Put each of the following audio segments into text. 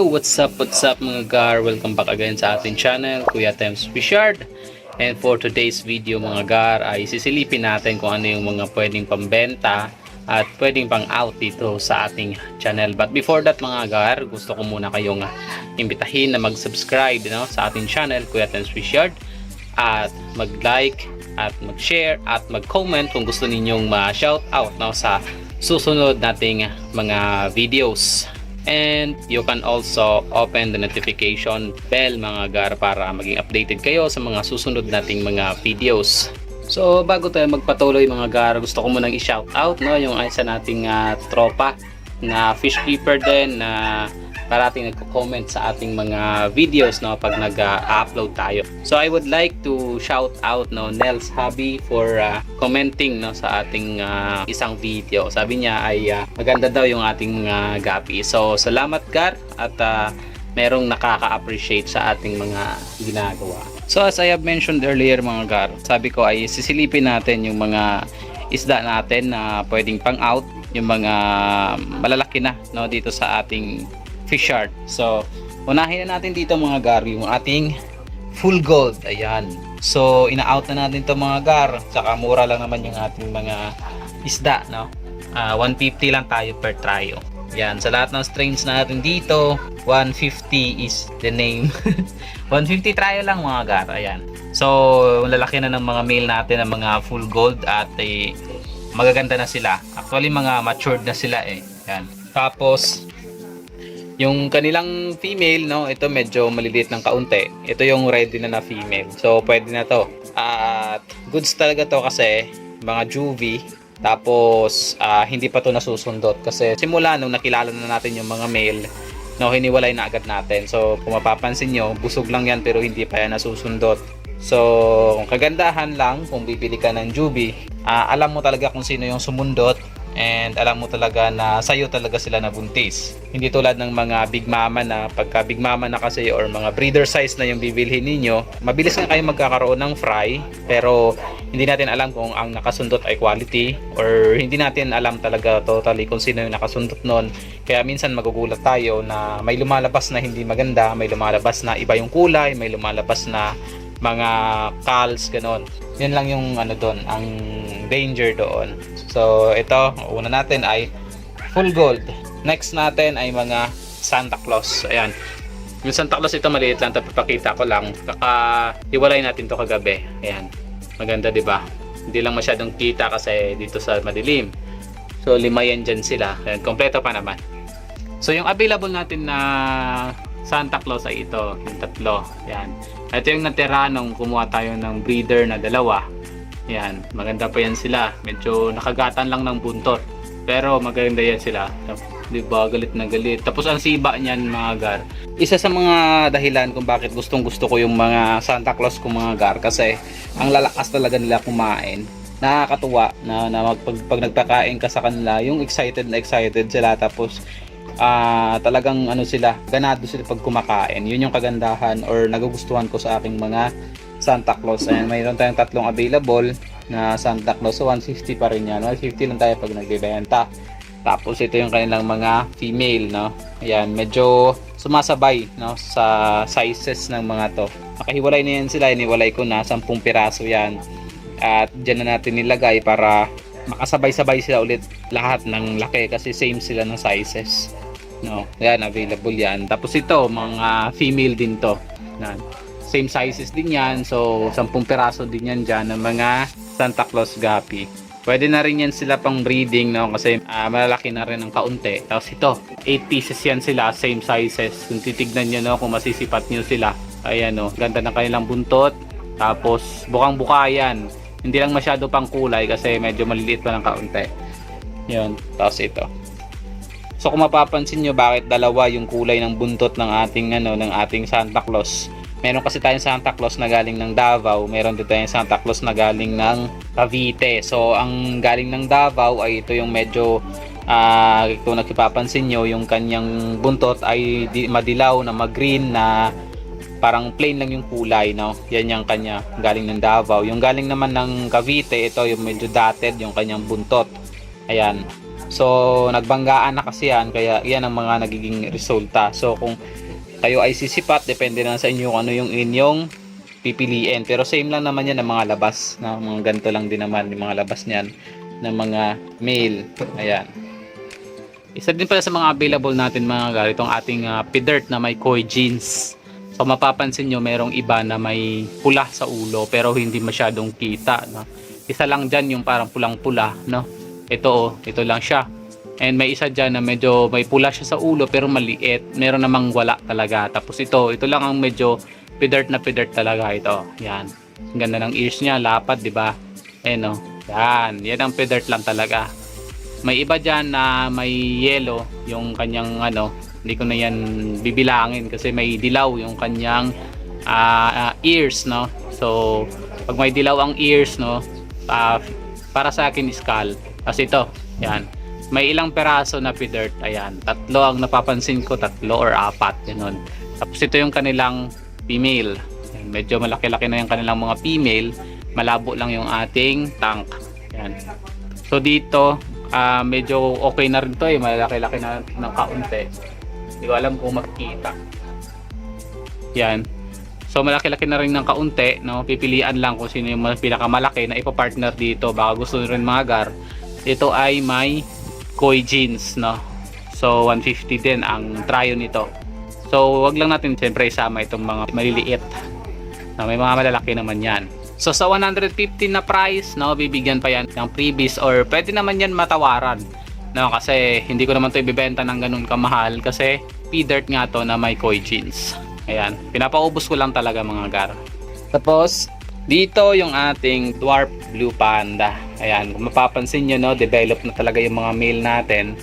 What's up, what's up mga gar? Welcome back again sa ating channel, Kuya Tems Fishard. And for today's video mga gar ay sisilipin natin kung ano yung mga pwedeng pambenta at pwedeng pang out dito sa ating channel. But before that mga gar, gusto ko muna kayong ah, imbitahin na mag-subscribe no, sa ating channel, Kuya Tems Fishard. At mag-like at mag-share at mag-comment kung gusto ninyong ma-shout out no, sa susunod nating mga videos. And you can also open the notification bell mga gar para maging updated kayo sa mga susunod nating mga videos. So bago tayo magpatuloy mga gar, gusto ko munang i-shout out no, yung isa nating ah, tropa na fish keeper din na parating nagko-comment sa ating mga videos no pag nag-upload tayo. So I would like to shout out no Nels Hobby for ah, commenting no sa ating ah, isang video. Sabi niya ay ah, maganda daw yung ating mga gapi. So salamat Gar at ah, merong nakaka-appreciate sa ating mga ginagawa. So as I have mentioned earlier mga Gar, sabi ko ay sisilipin natin yung mga isda natin na pwedeng pang out, yung mga malalaki na no dito sa ating fish yard. So unahin na natin dito mga Gar yung ating full gold. Ayan. So ina-out na natin to mga Gar. Saka mura lang naman yung ating mga isda no. Ah, 150 lang tayo per tryo. Yan, sa lahat ng strains natin dito, 150 is the name. 150 tryo lang mga gar, ayan. So, lalaki na ng mga male natin ng mga full gold at eh, magaganda na sila. Actually, mga matured na sila eh. Yan. Tapos, yung kanilang female, no, ito medyo maliliit ng kaunti. Ito yung ready na na female. So, pwede na to. At goods talaga to kasi mga juvie. Tapos, ah, hindi pa to nasusundot kasi simula nung nakilala na natin yung mga male, no, hiniwalay na agad natin. So, kung mapapansin nyo, busog lang yan pero hindi pa yan nasusundot. So, kung kagandahan lang, kung bibili ka ng juvie, ah, alam mo talaga kung sino yung sumundot and alam mo talaga na sa'yo talaga sila nabuntis. Hindi tulad ng mga big mama na pagka big mama na kasi or mga breeder size na yung bibilhin ninyo, mabilis na kayo magkakaroon ng fry pero hindi natin alam kung ang nakasundot ay quality or hindi natin alam talaga totally kung sino yung nakasundot nun. Kaya minsan magugulat tayo na may lumalabas na hindi maganda, may lumalabas na iba yung kulay, may lumalabas na mga calls, ganon. Yun lang yung ano doon, ang danger doon. So, ito, una natin ay full gold. Next natin ay mga Santa Claus. Ayan. Yung Santa Claus ito maliit lang, tapos ko lang. Kaka iwalay natin to kagabi. Ayan. Maganda 'di ba? Hindi lang masyadong kita kasi dito sa madilim. So lima yan dyan sila. Ayan, kompleto pa naman. So yung available natin na Santa Claus ay ito, yung tatlo. Yan. Ito yung natira nung kumuha tayo ng breeder na dalawa. Yan, maganda pa yan sila. Medyo nakagatan lang ng buntot. Pero maganda yan sila. Di ba? Galit na galit. Tapos ang siba niyan mga gar. Isa sa mga dahilan kung bakit gustong gusto ko yung mga Santa Claus ko mga gar. Kasi ang lalakas talaga nila kumain. Nakakatuwa na, na mag, pag, nagpakain ka sa kanila, yung excited na excited sila. Tapos ah talagang ano sila, ganado sila pag kumakain. Yun yung kagandahan or nagugustuhan ko sa aking mga Santa Claus. Ayan, mayroon tayong tatlong available na Santa Claus. So, 160 pa rin yan. 150 lang tayo pag nagbebenta. Tapos, ito yung kanilang mga female, no? Ayan, medyo sumasabay, no? Sa sizes ng mga to. Nakahiwalay na yan sila. Iniwalay ko na 10 piraso yan. At dyan na natin nilagay para makasabay-sabay sila ulit lahat ng laki kasi same sila ng sizes. No, yan available yan. Tapos ito, mga female din to. Yan. Same sizes din yan. So, 10 piraso din yan dyan ng mga Santa Claus Gapi. Pwede na rin yan sila pang breeding, no? Kasi ah, malalaki na rin ng kaunti. Tapos ito, 8 pieces yan sila, same sizes. Kung titignan nyo, no, kung masisipat nyo sila. Ayan, no, ganda ng kanilang buntot. Tapos, bukang-buka yan. Hindi lang masyado pang kulay kasi medyo maliliit pa ng kaunti. Yun, tapos ito. So kung mapapansin nyo bakit dalawa yung kulay ng buntot ng ating ano ng ating Santa Claus. Meron kasi tayong Santa Claus na galing ng Davao, meron din tayong Santa Claus na galing ng Cavite. So ang galing ng Davao ay ito yung medyo ah kung nakipapansin nyo, yung kanyang buntot ay di, madilaw na mag-green na parang plain lang yung kulay, no? Yan yung kanya galing ng Davao. Yung galing naman ng Cavite, ito yung medyo dotted yung kanyang buntot. Ayan. So, nagbanggaan na kasi yan, kaya yan ang mga nagiging resulta. So, kung kayo ay sisipat, depende na sa inyo kung ano yung inyong pipiliin. Pero same lang naman yan ng mga labas. Na mga ganito lang din naman yung mga labas niyan ng mga male. Ayan. Isa din pala sa mga available natin mga gar, itong ating uh, P-Dirt na may koi jeans. So mapapansin nyo, merong iba na may pula sa ulo pero hindi masyadong kita. No? Isa lang dyan yung parang pulang-pula. No? Ito oh, ito lang siya. And may isa dyan na medyo may pula siya sa ulo pero maliit. Meron namang wala talaga. Tapos ito, ito lang ang medyo P-Dirt na P-Dirt talaga ito. Yan. Ang ganda ng ears niya, lapad, di ba? Eh no. Yan, yan ang P-Dirt lang talaga. May iba dyan na may yellow yung kanyang ano, hindi ko na yan bibilangin kasi may dilaw yung kanyang ah, ah, ears, no? So, pag may dilaw ang ears, no, ah, para sa akin skull. Kasi ito, yan. May ilang peraso na P-Dirt, ayan. Tatlo ang napapansin ko, tatlo or apat, ganun. Tapos ito yung kanilang female. Yan, medyo malaki-laki na yung kanilang mga female. Malabo lang yung ating tank. Yan. So dito, ah, medyo okay na rin to eh. Malaki-laki na ng kaunti. Hindi ko alam kung makikita. Yan. So malaki-laki na rin ng kaunti, no? Pipilian lang kung sino yung pinakamalaki na ipa-partner dito. Baka gusto rin mga gar. Ito ay may koi jeans, no? So 150 din ang tryo nito. So wag lang natin siyempre isama itong mga maliliit. No, may mga malalaki naman 'yan. So sa 150 na price, no, bibigyan pa yan ng freebies or pwede naman yan matawaran. No, kasi hindi ko naman 'to ibebenta ng ganun kamahal kasi P-dirt nga to na may koi jeans. Ayan, pinapaubos ko lang talaga mga gar. Tapos dito yung ating dwarf blue panda. Ayan, kung mapapansin nyo, no, develop na talaga yung mga male natin.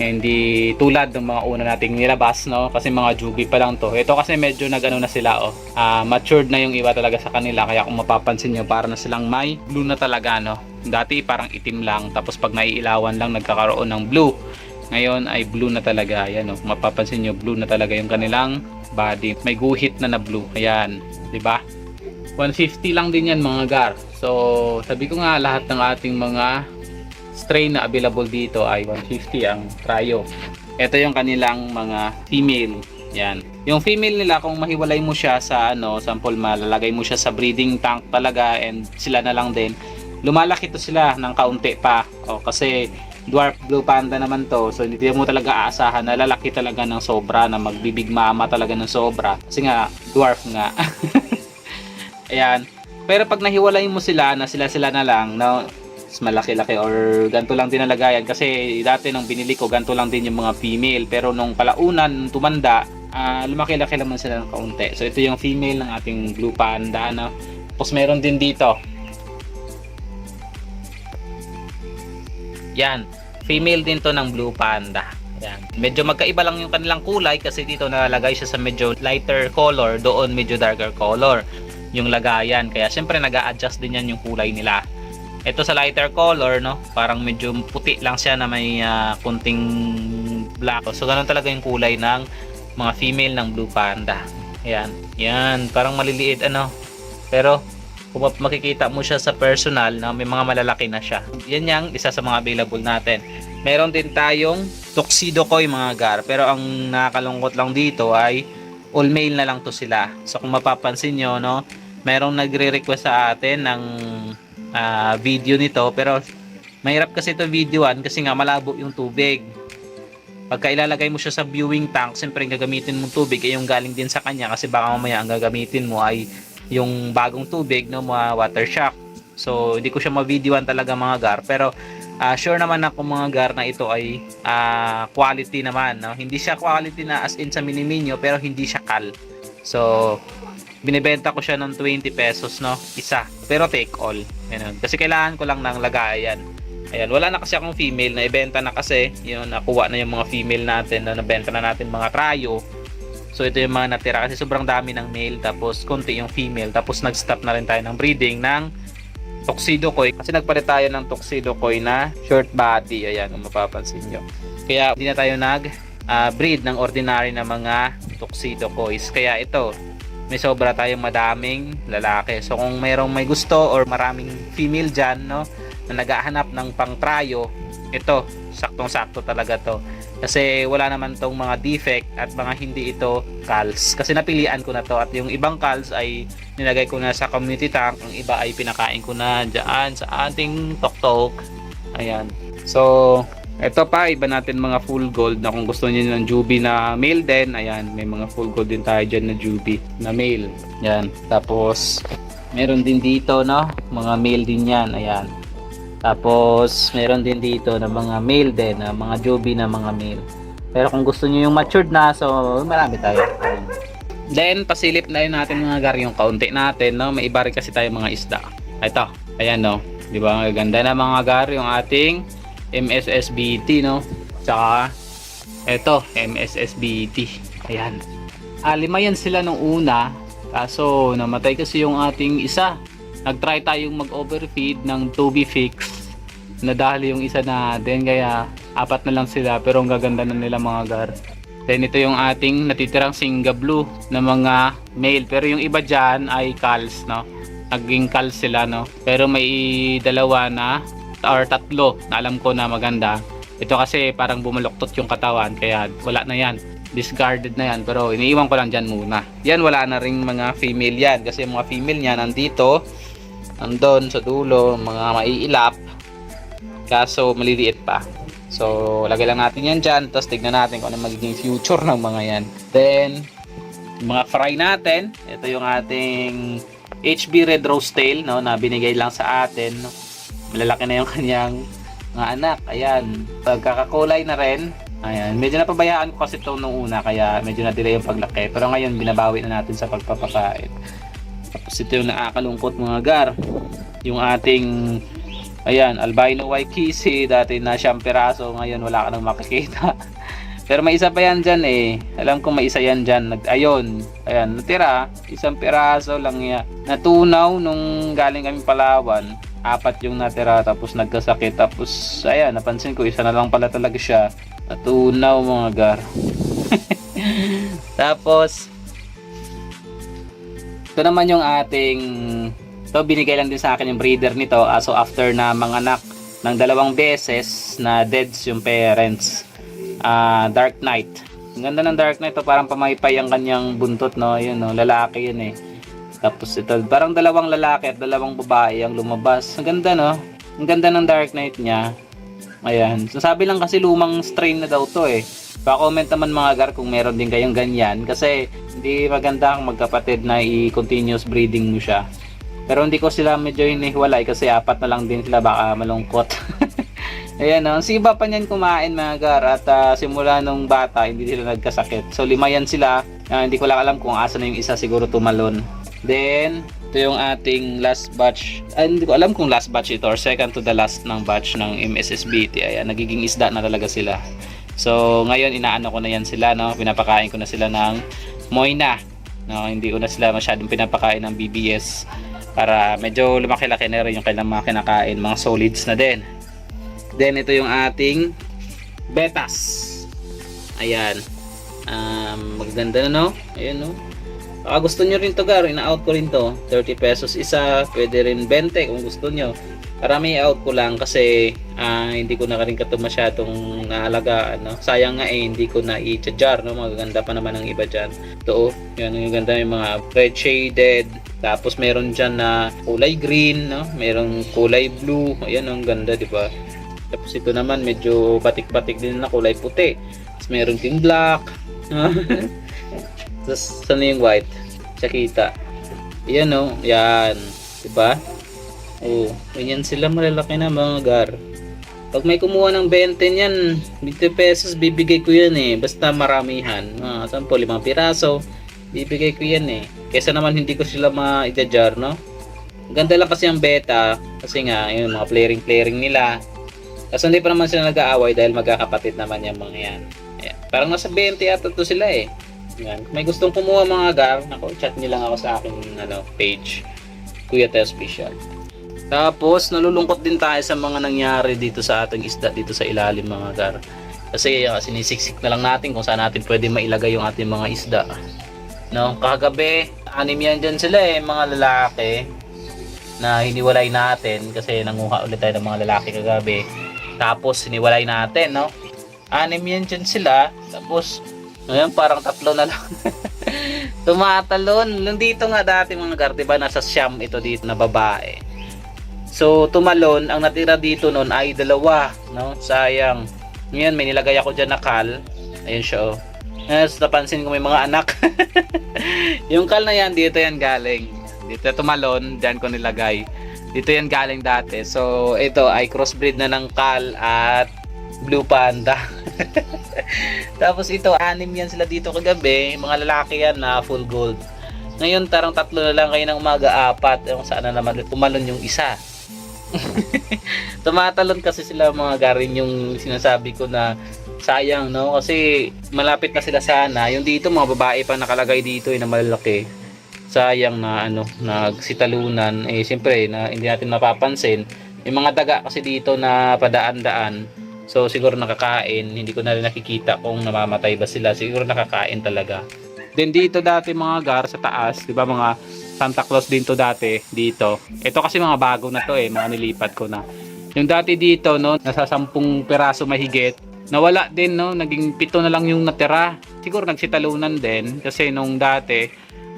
Hindi tulad ng mga una nating nilabas, no? Kasi mga jubi pa lang to. Ito kasi medyo nagano na sila, oh. Ah, matured na yung iba talaga sa kanila. Kaya kung mapapansin nyo, para na silang may blue na talaga, no? Dati parang itim lang. Tapos pag naiilawan lang, nagkakaroon ng blue. Ngayon ay blue na talaga. Ayan, oh. Mapapansin nyo, blue na talaga yung kanilang body. May guhit na na blue. Ayan, di ba? 150 lang din yan mga gar. So, sabi ko nga lahat ng ating mga strain na available dito ay 150 ang tryo. Ito yung kanilang mga female. Yan. Yung female nila kung mahiwalay mo siya sa ano, sample malalagay mo siya sa breeding tank talaga and sila na lang din. Lumalaki to sila ng kaunti pa. O, kasi dwarf blue panda naman to. So hindi mo talaga aasahan na lalaki talaga ng sobra na magbibig mama talaga ng sobra. Kasi nga dwarf nga. Ayan. Pero pag nahiwalay mo sila na sila-sila na lang, no, malaki-laki or ganito lang din nalagayan kasi dati nung binili ko ganito lang din yung mga female. Pero nung kalaunan nung tumanda ah, lumaki-laki naman sila ng kaunti. So ito yung female ng ating blue panda no? tapos meron din dito. Yan. Female din to ng blue panda. Yan. Medyo magkaiba lang yung kanilang kulay kasi dito nalalagay siya sa medyo lighter color, doon medyo darker color yung lagayan. Kaya syempre nag adjust din yan yung kulay nila. Ito sa lighter color, no? Parang medyo puti lang siya na may ah, kunting black. So ganun talaga yung kulay ng mga female ng blue panda. Ayan. Yan, parang maliliit ano. Pero kung makikita mo siya sa personal na may mga malalaki na siya. Yan yung isa sa mga available natin. Meron din tayong tuxedo koi mga gar. Pero ang nakakalungkot lang dito ay all male na lang to sila. So kung mapapansin nyo, no, merong nagre-request sa atin ng ah, video nito. Pero mahirap kasi ito videoan kasi nga malabo yung tubig. Pagka ilalagay mo siya sa viewing tank, siyempre gagamitin mong tubig ay yung galing din sa kanya kasi baka mamaya ang gagamitin mo ay yung bagong tubig, no, mga water shock. So, hindi ko siya ma-videoan talaga mga gar. Pero, ah, sure naman ako mga gar na ito ay ah, quality naman. No? Hindi siya quality na as in sa miniminyo, pero hindi siya kal. So, binibenta ko siya ng 20 pesos, no? Isa. Pero take all. Ganun. Kasi kailangan ko lang ng lagayan. Ayan, wala na kasi akong female na ibenta na kasi. Yun, nakuha na yung mga female natin na nabenta na natin mga tryo. So ito yung mga natira kasi sobrang dami ng male tapos konti yung female tapos nag-stop na rin tayo ng breeding ng tuxedo koi kasi nagpalit tayo ng tuxedo koi na short body ayan kung mapapansin nyo kaya hindi na tayo nag ah, breed ng ordinary na mga tuxedo kois kaya ito may sobra tayong madaming lalaki. So kung mayroong may gusto or maraming female dyan no na naghahanap ng pang tryo ito saktong-sakto talaga to. Kasi wala naman tong mga defect at mga hindi ito cals kasi napilian ko na to at yung ibang cals ay nilagay ko na sa community tank. Ang iba ay pinakain ko na dyan sa ating toktok. Ayan. So ito pa iba natin mga full gold na kung gusto niyo ng Juby na male din ayan may mga full gold din tayo dyan na Juby na male yan tapos meron din dito no mga male din yan ayan tapos, meron din dito na mga male din, na mga joby na mga male. Pero kung gusto niyo yung matured na, so marami tayo. Ayan. Then, pasilip na yun natin mga gar, yung kaunti natin, no? May iba rin kasi tayo mga isda. Ito, ayan, no? Di ba? Ang ganda na mga gar, yung ating MSSBT, no? Tsaka, ito, MSSBT. Ayan. Ah, lima yan sila nung una. Kaso, namatay kasi yung ating isa nagtry tayong mag-overfeed ng 2B fix nadali yung isa natin kaya apat na lang sila pero ang gaganda na nila mga gar then ito yung ating natitirang Singa Blue na mga male pero yung iba dyan ay cals no naging cals sila no pero may dalawa na or tatlo na alam ko na maganda. Ito kasi parang bumaluktot yung katawan kaya wala na yan. Discarded na yan pero iniiwan ko lang dyan muna. Yan wala na ring mga female yan kasi mga female niya nandito andon sa dulo mga maiilap. Kaso maliliit pa. So lagay lang natin yan dyan tapos tignan natin kung ano magiging future ng mga yan. Then mga fry natin ito yung ating HB Red Rose Tail no, na binigay lang sa atin. no. Malalaki na yung kanyang mga anak ayan pagkakakulay na rin ayan medyo napabayaan ko kasi ito nung una kaya medyo na-delay yung paglaki pero ngayon binabawi na natin sa pagpapakain tapos ito yung nakakalungkot mga gar. Yung ating ayan, albino waikisi dati na siyang piraso, ngayon wala ka nang makikita. Pero may isa pa yan dyan eh. Alam ko may isa yan dyan. Nag, ayun. Ayan, natira. Isang piraso lang niya. Natunaw nung galing kami Palawan. Apat yung natira tapos nagkasakit. Tapos ayan, napansin ko isa na lang pala talaga siya. Natunaw mga gar. tapos ito naman yung ating to binigay lang din sa akin yung breeder nito. So after na manganak ng dalawang beses na deads yung parents. Ah, Dark Knight. Ang ganda ng Dark Knight to, parang pamaypay ang kanyang buntot no. Yun no, lalaki yun eh. Tapos ito, parang dalawang lalaki at dalawang babae ang lumabas. Ang ganda no. Ang ganda ng Dark Knight niya. Ayan. Sabi lang kasi lumang strain na daw to eh. Pa-comment naman mga gar kung meron din kayong ganyan kasi hindi maganda ang magkapatid na i-continuous breeding mo siya. Pero hindi ko sila medyo hinihiwalay kasi apat na lang din sila baka malungkot. Ayan, no? si iba pa niyan kumain mga gar at ah, simula nung bata hindi sila nagkasakit. So lima yan sila. Ah, hindi ko lang alam kung asa na yung isa siguro tumalon. Then, ito yung ating last batch. Ah, hindi ko alam kung last batch ito or second to the last ng batch ng MSSBT. Ayan, nagiging isda na talaga sila. So, ngayon inaano ko na yan sila, no? Pinapakain ko na sila ng Moina. No, hindi ko na sila masyadong pinapakain ng BBS para medyo lumaki-laki na rin yung kailang mga kinakain, mga solids na din. Then ito yung ating betas. Ayan. Um, maganda na no? Ayan no. Baka gusto nyo rin to gar, ina-out ko rin to. 30 pesos isa, pwede rin 20 kung gusto nyo. Para may out ko lang kasi ah, hindi ko na rin kato masyadong naalagaan. No? Sayang nga eh, hindi ko na i-jar. No? Magaganda pa naman ang iba dyan. Ito, oh, yan ang ganda yung mga red shaded. Tapos meron dyan na kulay green, no? Merong kulay blue. Ayan, ang ganda, di ba? Tapos ito naman medyo batik-batik din na kulay puti. Tapos meron ding black. Tapos saan yung white? Chakita. Yan o. Yan. Diba? Oh, ganyan sila malalaki na mga gar. Pag may kumuha ng 20 niyan, 20 pesos bibigay ko yan eh. Basta maramihan. Uh, 10, 5 piraso. Bibigay ko yan eh. Kesa naman hindi ko sila ma-jar, no? Ganda lang kasi ang beta. Kasi nga, yung mga flaring-flaring nila. Kasi hindi pa naman sila nag-aaway dahil magkakapatid naman yung mga yan. Ayan. Parang nasa 20 ata to sila eh. Yan. May gustong kumuha mga gar, ako, chat nyo lang ako sa aking ano, page. Kuya Teo Special. Tapos, nalulungkot din tayo sa mga nangyari dito sa ating isda dito sa ilalim mga gar. Kasi uh, sinisiksik na lang natin kung saan natin pwede mailagay yung ating mga isda. No, kagabi, anim yan dyan sila eh, mga lalaki na hiniwalay natin kasi nanguha ulit tayo ng mga lalaki kagabi. Tapos siniwalay natin, no? Anim yan dyan sila. Tapos, ngayon parang tatlo na lang. Tumatalon. Nandito nga dati mga gar, diba? Nasa siyam ito dito na babae. So, tumalon. Ang natira dito noon ay dalawa, no? Sayang. Ngayon, may nilagay ako dyan na kal. Ayun siya, oh. Yes, napansin ko may mga anak. yung kal na yan, dito yan galing. Dito tumalon, dyan ko nilagay. Dito yan galing dati. So, ito ay crossbreed na ng kal at blue panda. Tapos ito, anim yan sila dito kagabi. Mga lalaki yan na full gold. Ngayon, tarang tatlo na lang kayo ng umaga, apat. Yung saan na naman tumalon yung isa. Tumatalon kasi sila mga garin yung sinasabi ko na sayang no kasi malapit na sila sana yung dito mga babae pa nakalagay dito eh, na malalaki sayang na ano nagsitalunan eh siyempre na hindi natin napapansin yung mga daga kasi dito na padaan-daan so siguro nakakain. Hindi ko na rin nakikita kung namamatay ba sila. Siguro nakakain talaga. Then dito dati mga gar sa taas di ba mga Santa Claus din to dati dito. Ito kasi mga bago na to eh mga nilipat ko na. Yung dati dito no nasa sampung peraso mahigit nawala din no naging pito na lang yung natira. Siguro nagsitalunan din kasi nung dati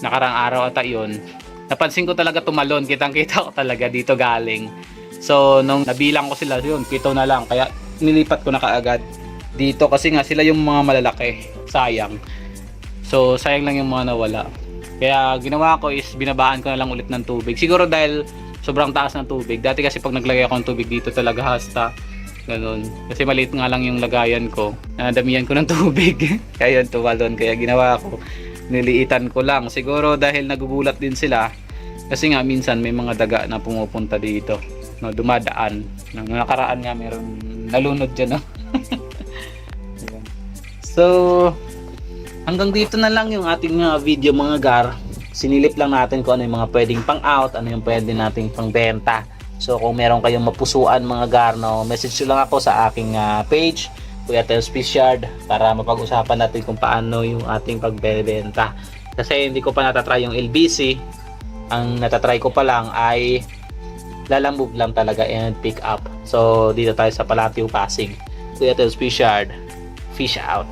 nakarang araw ata yun napansin ko talaga tumalon. Kitang kita ko talaga dito galing. So nung nabilang ko sila yun pito na lang. Kaya nilipat ko na kaagad dito kasi nga sila yung mga malalaki sayang so sayang lang yung mga nawala kaya ginawa ko is binabaan ko na lang ulit ng tubig siguro dahil sobrang taas ng tubig dati kasi pag naglagay ako ng tubig dito talaga hasta Ganun. Kasi maliit nga lang yung lagayan ko. Nadamihan ko ng tubig. kaya yun, tumalon. Kaya ginawa ko, niliitan ko lang. Siguro dahil nagugulat din sila. Kasi nga minsan may mga daga na pumupunta dito. No, dumadaan. Nang nakaraan nga meron nalunod dyan. No? So, hanggang dito na lang yung ating uh, video mga gar. Sinilip lang natin kung ano yung mga pwedeng pang out, ano yung pwede nating pang benta. So kung meron kayong mapusuan mga garno, message nyo lang ako sa aking ah, page, Kuya Tels Fishard, para mapag-usapan natin kung paano yung ating pagbebenta. Kasi hindi ko pa natatry yung LBC. Ang natatry ko pa lang ay lalambog lang talaga and pick up. So dito tayo sa Palatio Pasig. Kuya Tels Fishard, fish out.